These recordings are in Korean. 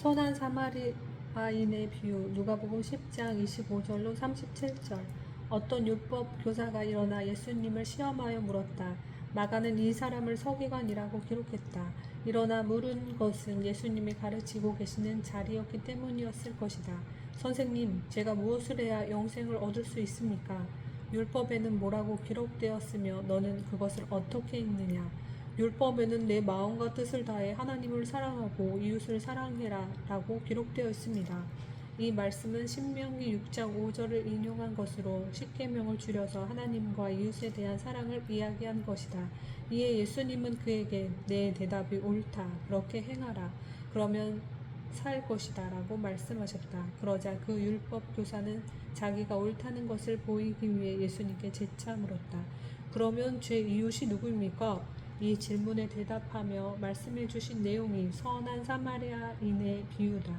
선한 사마리아인의 비유 누가복음 10장 25절로 37절 어떤 율법 교사가 일어나 예수님을 시험하여 물었다. 마가는 이 사람을 서기관이라고 기록했다. 일어나 물은 것은 예수님이 가르치고 계시는 자리였기 때문이었을 것이다. 선생님, 제가 무엇을 해야 영생을 얻을 수 있습니까? 율법에는 뭐라고 기록되었으며 너는 그것을 어떻게 읽느냐? 율법에는 내 마음과 뜻을 다해 하나님을 사랑하고 이웃을 사랑해라 라고 기록되어 있습니다. 이 말씀은 신명기 6장 5절을 인용한 것으로 십계명을 줄여서 하나님과 이웃에 대한 사랑을 이야기한 것이다. 이에 예수님은 그에게 내 대답이 옳다. 그렇게 행하라. 그러면 살 것이다. 라고 말씀하셨다. 그러자 그 율법 교사는 자기가 옳다는 것을 보이기 위해 예수님께 재차 물었다. 그러면 제 이웃이 누구입니까? 이 질문에 대답하며 말씀해 주신 내용이 선한 사마리아인의 비유다.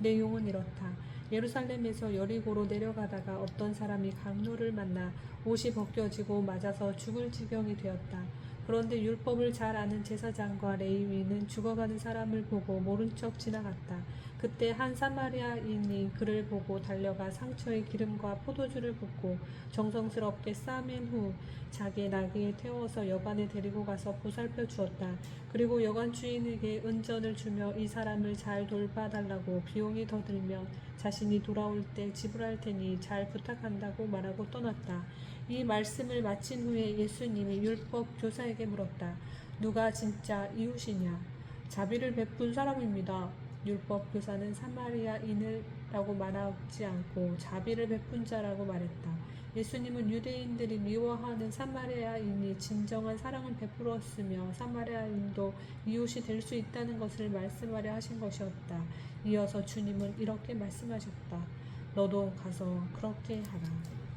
내용은 이렇다. 예루살렘에서 여리고로 내려가다가 어떤 사람이 강로를 만나 옷이 벗겨지고 맞아서 죽을 지경이 되었다. 그런데 율법을 잘 아는 제사장과 레위인은 죽어가는 사람을 보고 모른 척 지나갔다. 그때 한 사마리아인이 그를 보고 달려가 상처에 기름과 포도주를 붓고 정성스럽게 싸맨 후 자기 나귀에 태워서 여관에 데리고 가서 보살펴 주었다. 그리고 여관 주인에게 은전을 주며 이 사람을 잘 돌봐달라고 비용이 더 들면 자신이 돌아올 때 지불할 테니 잘 부탁한다고 말하고 떠났다. 이 말씀을 마친 후에 예수님이 율법 교사에게 물었다. 누가 진짜 이웃이냐? 자비를 베푼 사람입니다. 율법 교사는 사마리아인을라고 말하지 않고 자비를 베푼 자라고 말했다. 예수님은 유대인들이 미워하는 사마리아인이 진정한 사랑을 베풀었으며 사마리아인도 이웃이 될 수 있다는 것을 말씀하려 하신 것이었다. 이어서 주님은 이렇게 말씀하셨다. 너도 가서 그렇게 하라.